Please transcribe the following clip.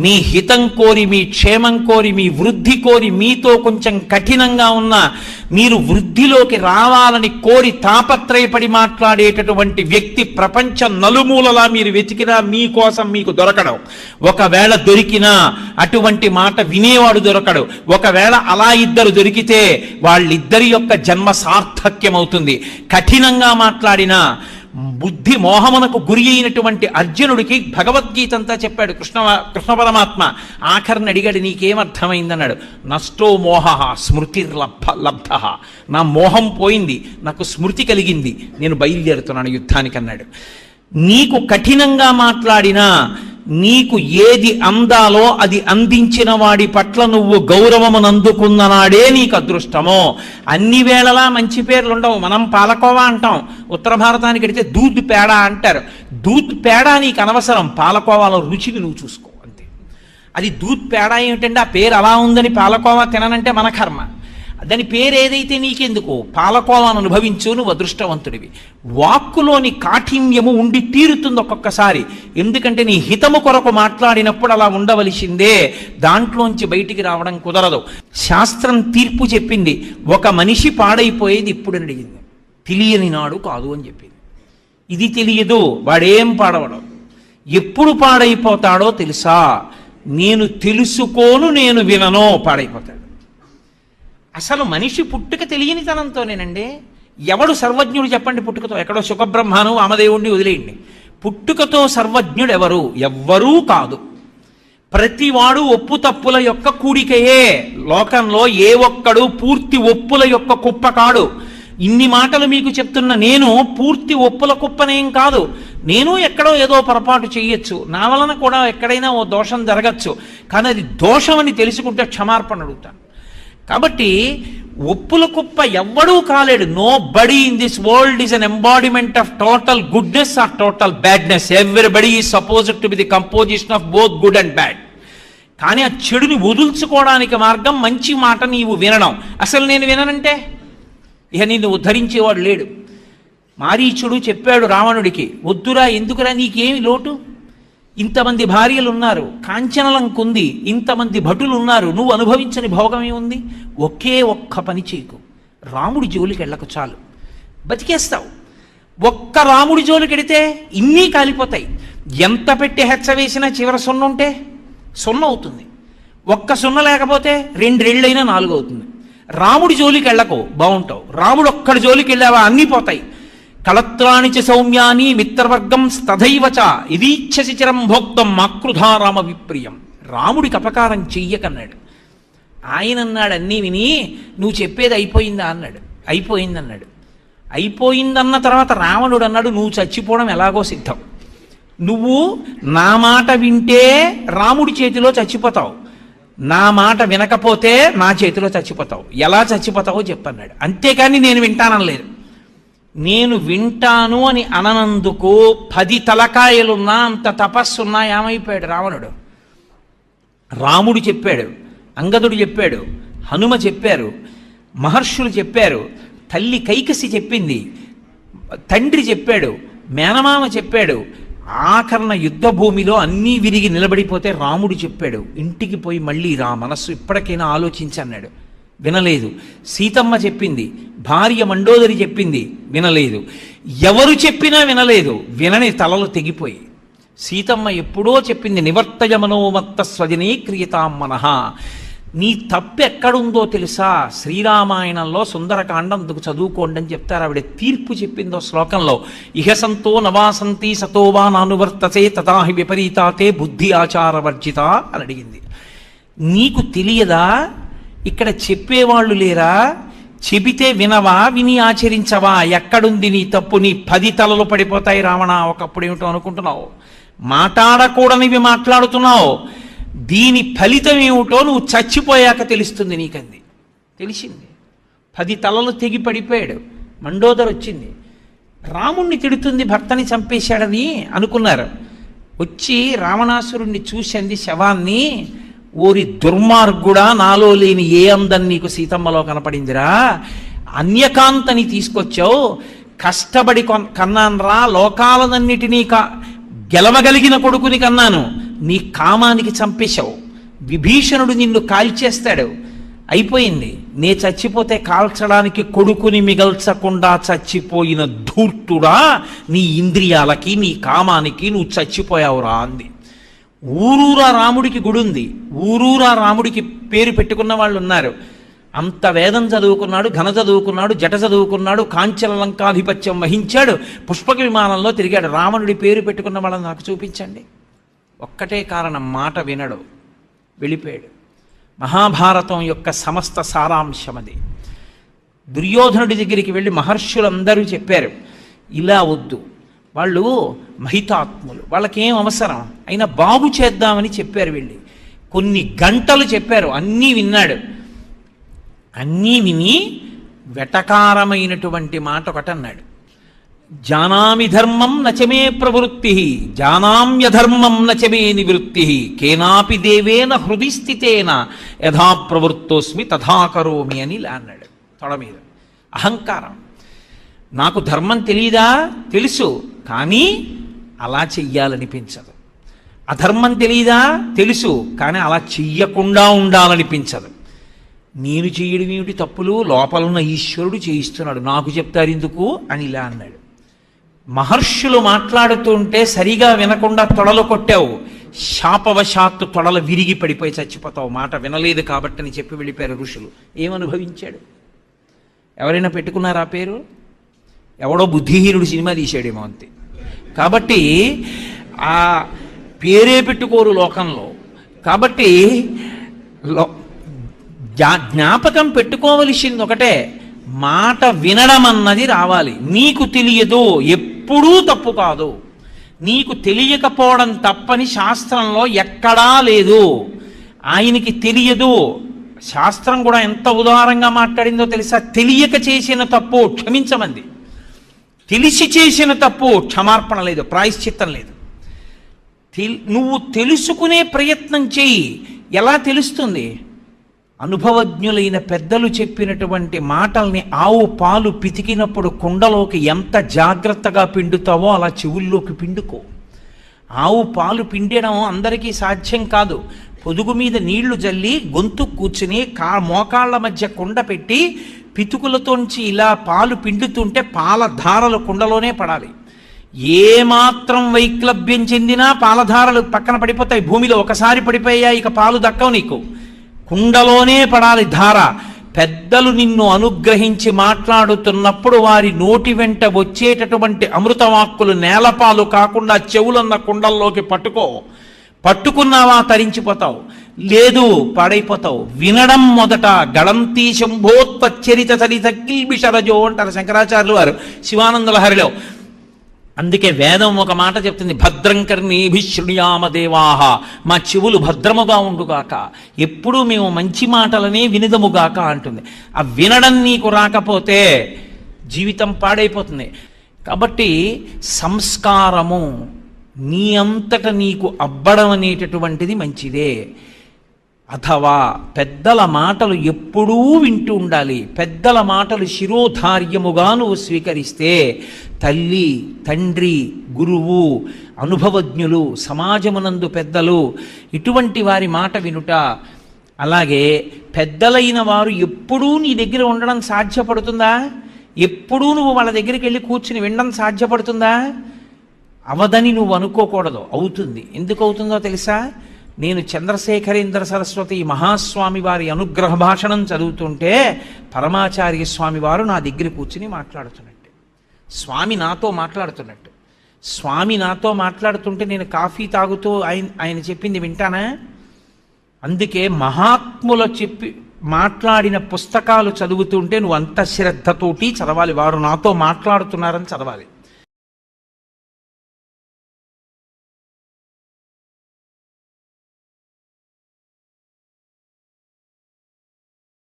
మీ హితం కోరి మీ క్షేమం కోరి మీ వృద్ధి కోరి మీతో కొంచెం కఠినంగా ఉన్న మీరు వృద్ధిలోకి రావాలని కోరి తాపత్రయపడి మాట్లాడేటటువంటి వ్యక్తి ప్రపంచం నలుమూలలా మీరు వెతికినా మీకోసం మీకు దొరకడం. ఒకవేళ దొరికినా అటువంటి మాట వినేవాడు దొరకడు. ఒకవేళ అలా ఇద్దరు దొరికితే వాళ్ళిద్దరి యొక్క జన్మ సార్థక్యం అవుతుంది కఠినంగా మాట్లాడినా బుద్ధి మోహమునకు గురి అయినటువంటి అర్జునుడికి భగవద్గీత అంతా చెప్పాడు కృష్ణ కృష్ణ పరమాత్మ ఆఖరిని అడిగాడు నీకేమర్థమైందన్నాడు నష్టో మోహ స్మృతి లబ్ధ. లబ్ధ నా మోహం పోయింది నాకు స్మృతి కలిగింది నేను బయలుదేరుతున్నాను యుద్ధానికి అన్నాడు నీకు కఠినంగా మాట్లాడినా నీకు ఏది అందాలో అది అందించిన వాడి పట్ల నువ్వు గౌరవమునందుకున్న నాడే నీకు అదృష్టమో. అన్ని వేళలా మంచి పేర్లు ఉండవు. మనం పాలకోవా అంటాం. ఉత్తర భారతానికి వెడితే దూద్ పేడ అంటారు. దూద్ పేడ నీకు అనవసరం. పాలకోవాలో రుచిని నువ్వు చూసుకో అంతే. అది దూద్ పేడ ఏమిటంటే ఆ పేరు అలా ఉందని పాలకోవా తిననంటే మన కర్మ. దాని పేరు ఏదైతే నీకెందుకు? పాలకోవాలను అనుభవించు నువ్వు అదృష్టవంతుడివి. వాక్కులోని కాఠిన్యము ఉండి తీరుతుంది ఒక్కొక్కసారి. ఎందుకంటే నీ హితము కొరకు మాట్లాడినప్పుడు అలా ఉండవలసిందే. దాంట్లోంచి బయటికి రావడం కుదరదు. శాస్త్రం తీర్పు చెప్పింది. ఒక మనిషి పాడైపోయేది ఇప్పుడు అడిగింది. తెలియని నాడు కాదు అని చెప్పింది. ఇది తెలియదు. వాడేం పాడవడం. ఎప్పుడు పాడైపోతాడో తెలుసా? నేను తెలుసుకోను నేను విననో పాడైపోతాడు. అసలు మనిషి పుట్టుక తెలియనితనంతోనేనండి. ఎవడు సర్వజ్ఞుడు చెప్పండి పుట్టుకతో? ఎక్కడో సుఖబ్రహ్మను వామదేవుణ్ణి వదిలేయండి. పుట్టుకతో సర్వజ్ఞుడు ఎవరు ఎవ్వరూ కాదు. ప్రతివాడు ఒప్పు తప్పుల యొక్క కూడికయే. లోకంలో ఏ ఒక్కడు పూర్తి ఒప్పుల యొక్క కుప్ప కాడు. ఇన్ని మాటలు మీకు చెప్తున్న నేను పూర్తి ఒప్పుల కుప్పనేం కాదు. నేను ఎక్కడో ఏదో పొరపాటు చేయొచ్చు నా వలన కూడా ఎక్కడైనా ఓ దోషం జరగచ్చు. కానీ అది దోషం అని తెలుసుకుంటే క్షమార్పణ అడుగుతాను కాబట్టి ఒప్పుల కుప్ప ఎవ్వడూ కాలేడు. Nobody in this world is an embodiment of total goodness or total badness everybody is suppose to be the composition of both good and bad కానీ ఆ చెడుని వదుల్చుకోవడానికి మార్గం మంచి మాట నీవు వినడం. అసలు నేను విననంటే? ఇక నిన్ను ఉద్ధరించేవాడు లేడు. మారీచుడు చెప్పాడు రావణుడికి వద్దురా ఎందుకురా నీకేమి లోటు? ఇంతమంది భార్యలు ఉన్నారు కాంచనలంకుంది ఇంతమంది భటులు ఉన్నారు నువ్వు అనుభవించని భోగమే ఉంది ఒకే ఒక్క పని చేయకు. రాముడి జోలికి వెళ్ళకు చాలు. బతికేస్తావు. ఒక్క రాముడి జోలికి వెడితే ఇన్నీ కాలిపోతాయి. ఎంత పెట్టి హెచ్చవేసినా చివర సున్న ఉంటే సున్న అవుతుంది. ఒక్క సున్న లేకపోతే రెండేళ్ళైనా నాలుగు అవుతుంది రాముడి జోలికి వెళ్ళకు బాగుంటావు రాముడు ఒక్కడి జోలికి వెళ్ళావా అన్నీ పోతాయి. కళత్రాణి చ సౌమ్యాని మిత్రవర్గం తథైవచ ఇదీచ్ఛసి చిరం భోక్తం మాకృధారామ విప్రియం. రాముడికి అపకారం చెయ్యకన్నాడు. ఆయన అన్నాడు అన్నీ విని నువ్వు చెప్పేది అయిపోయిందా? అన్నాడు. అయిపోయిందన్నాడు. అయిపోయిందన్న తర్వాత రావణుడు అన్నాడు నువ్వు చచ్చిపోవడం ఎలాగో సిద్ధం. నువ్వు నా మాట వింటే రాముడి చేతిలో చచ్చిపోతావు. నా మాట వినకపోతే నా చేతిలో చచ్చిపోతావు. ఎలా చచ్చిపోతావో చెప్పన్నాడు. అంతేకాని నేను వింటానలేదు నేను వింటాను అని అననందుకు పది తలకాయలున్నా అంత తపస్సున్నా ఏమైపోయాడు రావణుడు? రాముడు చెప్పాడు అంగదుడు చెప్పాడు హనుమ చెప్పారు మహర్షులు చెప్పారు తల్లి కైకసి చెప్పింది తండ్రి చెప్పాడు మేనమామ చెప్పాడు ఆఖరణ యుద్ధ భూమిలో అన్నీ విరిగి నిలబడిపోతే రాముడు చెప్పాడు ఇంటికి పోయి మళ్ళీ రా మనస్సు ఇప్పటికైనా ఆలోచించన్నాడు. వినలేదు. సీతమ్మ చెప్పింది భార్య మండోదరి చెప్పింది వినలేదు. ఎవరు చెప్పినా వినలేదు వినని తలలు తెగిపోయి సీతమ్మ ఎప్పుడో చెప్పింది నివర్తయ మనోమత్త స్వజనీ క్రియతాం మనః. నీ తప్పు ఎక్కడుందో తెలుసా? శ్రీరామాయణంలో సుందరకాండం అందుకు చదువుకోండి అని చెప్తారు. ఆవిడ తీర్పు చెప్పిందో శ్లోకంలో. ఇహసంతో నవాసంతి సతోవా నానువర్తసే తదాహి విపరీతాతే బుద్ధి ఆచారవర్జిత అని అడిగింది. నీకు తెలియదా? ఇక్కడ చెప్పేవాళ్ళు లేరా? చెబితే వినవా? విని ఆచరించవా? ఎక్కడుంది నీ తప్పు? నీ పది తలలు పడిపోతాయి రావణ. ఒకప్పుడు ఏమిటో అనుకుంటున్నావు? మాట్లాడకూడనివి మాట్లాడుతున్నావు. దీని ఫలితం ఏమిటో నువ్వు చచ్చిపోయాక తెలుస్తుంది నీకంది. తెలిసింది. పది తలలు తెగి పడిపోయాడు. మండోదర్ వచ్చింది. రాముణ్ణి తిడుతుంది భర్తని చంపేశాడని అనుకున్నారు. వచ్చి రావణాసురుణ్ణి చూసింది శవాన్ని ఓరి దుర్మార్గుడా నాలో లేని ఏ అందం నీకు సీతమ్మలో కనపడిందిరా? అన్యకాంతని తీసుకొచ్చావు. కష్టపడి కొన్- కన్నాన్రా లోకాలనన్నిటినీ కా గెలవగలిగిన కొడుకుని కన్నాను. నీ కామానికి చంపేశావు. విభీషణుడు నిన్ను కాల్చేస్తాడు. అయిపోయింది. నే చచ్చిపోతే కాల్చడానికి కొడుకుని మిగల్చకుండా చచ్చిపోయిన ధూర్తుడా? నీ ఇంద్రియాలకి నీ కామానికి నువ్వు చచ్చిపోయావురా అంది. ఊరూరా రాముడికి గుడి ఉంది ఊరూరా రాముడికి పేరు పెట్టుకున్న వాళ్ళు ఉన్నారు. అంత వేదం చదువుకున్నాడు ఘన చదువుకున్నాడు జట చదువుకున్నాడు కాంచన లంకాధిపత్యం వహించాడు పుష్పక విమానంలో తిరిగాడు. రావణుడి పేరు పెట్టుకున్న వాళ్ళని నాకు చూపించండి. ఒక్కటే కారణం మాట వినడు వెళ్ళిపోయాడు మహాభారతం యొక్క సమస్త సారాంశం అది. దుర్యోధనుడి దగ్గరికి వెళ్ళి మహర్షులందరూ చెప్పారు ఇలా వద్దు వాళ్ళు మహితాత్ములు. వాళ్ళకేం అవసరం? అయినా బాగు చేద్దామని చెప్పారు వెళ్ళి. కొన్ని గంటలు చెప్పారు. అన్నీ విన్నాడు. అన్నీ విని వెటకారమైనటువంటి మాట ఒకటి అన్నాడు జానామి ధర్మం నచమే ప్రవృత్తి జానామ్యధర్మం నచమే నివృత్తి కేనాపి దేవేన హృది స్థితేన యథా ప్రవృత్తోస్మి తథా కరోమి అని ఇలా అన్నాడు తొడ మీద. అహంకారం. నాకు ధర్మం తెలియదా తెలుసు. కానీ అలా చెయ్యాలనిపించదు. అధర్మం తెలియదా తెలుసు కానీ అలా చెయ్యకుండా ఉండాలనిపించదు. నేను చేయడం ఏమిటి తప్పులు? లోపలున్న ఈశ్వరుడు చేయిస్తున్నాడు. నాకు చెప్తారు ఎందుకు? అని ఇలా అన్నాడు. మహర్షులు మాట్లాడుతుంటే సరిగా వినకుండా తొడలు కొట్టావు. శాపవశాత్తు తొడలు విరిగి పడిపోయి చచ్చిపోతావు. మాట వినలేదు కాబట్టి అని చెప్పి వెళ్ళిపోయారు ఋషులు. ఏమనుభవించాడు? ఎవరైనా పెట్టుకున్నారా పేరు? ఎవడో బుద్ధిహీనుడు సినిమా తీసాడేమో అంతే. కాబట్టి ఆ పేరే పెట్టుకోరు లోకంలో. కాబట్టి లో జ్ఞా- జ్ఞాపకం పెట్టుకోవలసింది ఒకటే మాట వినడం అన్నది రావాలి. నీకు తెలియదు ఎప్పుడూ తప్పు కాదు. నీకు తెలియకపోవడం తప్పని శాస్త్రంలో ఎక్కడా లేదు. ఆయనకి తెలియదు. శాస్త్రం కూడా ఎంత ఉదారంగా మాట్లాడిందో తెలుసా? తెలియక చేసిన తప్పు క్షమించమంది. తెలిసి చేసిన తప్పు క్షమార్పణ లేదు ప్రాయశ్చిత్తం లేదు. తెల్- నువ్వు తెలుసుకునే ప్రయత్నం చేయి. ఎలా తెలుస్తుంది? అనుభవజ్ఞులైన పెద్దలు చెప్పినటువంటి మాటల్ని ఆవు పాలు పితికినప్పుడు కుండలోకి ఎంత జాగ్రత్తగా పిండుతావో అలా చెవుల్లోకి పిండుకో. ఆవు పాలు పిండడం అందరికీ సాధ్యం కాదు. పొదుగు మీద నీళ్ళు జల్లి గొంతు కూర్చుని కా మోకాళ్ళ మధ్య కుండ పెట్టి పితుకులతోంచి ఇలా పాలు పిండుతుంటే పాల ధారలు కుండలోనే పడాలి. ఏ మాత్రం వైక్లభ్యం చెందినా పాలధారలు పక్కన పడిపోతాయి. భూమిలో ఒకసారి పడిపోయా ఇక పాలు దక్కవు నీకు. కుండలోనే పడాలి ధార. పెద్దలు నిన్ను అనుగ్రహించి మాట్లాడుతున్నప్పుడు వారి నోటి వెంట వచ్చేటటువంటి అమృతవాక్కులు నేలపాలు కాకుండా చెవులన్న కుండల్లోకి పట్టుకో. పట్టుకున్నావా తరించిపోతావు. లేదు పాడైపోతావు. వినడం మొదట గళంతీ శంభోత్పచ్చరిత సరిత కిల్బిషరజో అంటారు శంకరాచార్యులు వారు. శివానంద లహరిలో అందుకే వేదం ఒక మాట చెప్తుంది భద్రం కర్ణీభి దేవాహ. మా చెవులు భద్రముగా ఉండుగాక. ఎప్పుడూ మేము మంచి మాటలనే వినదముగాక అంటుంది. ఆ వినడం నీకు రాకపోతే జీవితం పాడైపోతుంది. కాబట్టి సంస్కారము నీ అంతట నీకు అబ్బడం అనేటటువంటిది మంచిదే. అథవా పెద్దల మాటలు ఎప్పుడూ వింటూ ఉండాలి. పెద్దల మాటలు శిరోధార్యముగా నువ్వు స్వీకరిస్తే తల్లి తండ్రి గురువు అనుభవజ్ఞులు సమాజమునందు పెద్దలు ఇటువంటి వారి మాట వినుట. అలాగే పెద్దలైన వారు ఎప్పుడూ నీ దగ్గర ఉండడం సాధ్యపడుతుందా? ఎప్పుడూ నువ్వు వాళ్ళ దగ్గరికి వెళ్ళి కూర్చుని వినడం సాధ్యపడుతుందా? అవదని నువ్వు అనుకోకూడదు. అవుతుంది. ఎందుకు అవుతుందో తెలుసా? నేను చంద్రశేఖరేంద్ర సరస్వతి మహాస్వామి వారి అనుగ్రహ భాషణం చదువుతుంటే పరమాచార్య స్వామి వారు నా దగ్గర కూర్చుని మాట్లాడుతున్నట్టు. స్వామి నాతో మాట్లాడుతున్నట్టు. స్వామి నాతో మాట్లాడుతుంటే నేను కాఫీ తాగుతూ ఆయన ఆయన చెప్పింది వింటానా? అందుకే మహాత్ముల చెప్పి మాట్లాడిన పుస్తకాలు చదువుతుంటే నువ్వు అంత శ్రద్ధతోటి చదవాలి. వారు నాతో మాట్లాడుతున్నారని చదవాలి.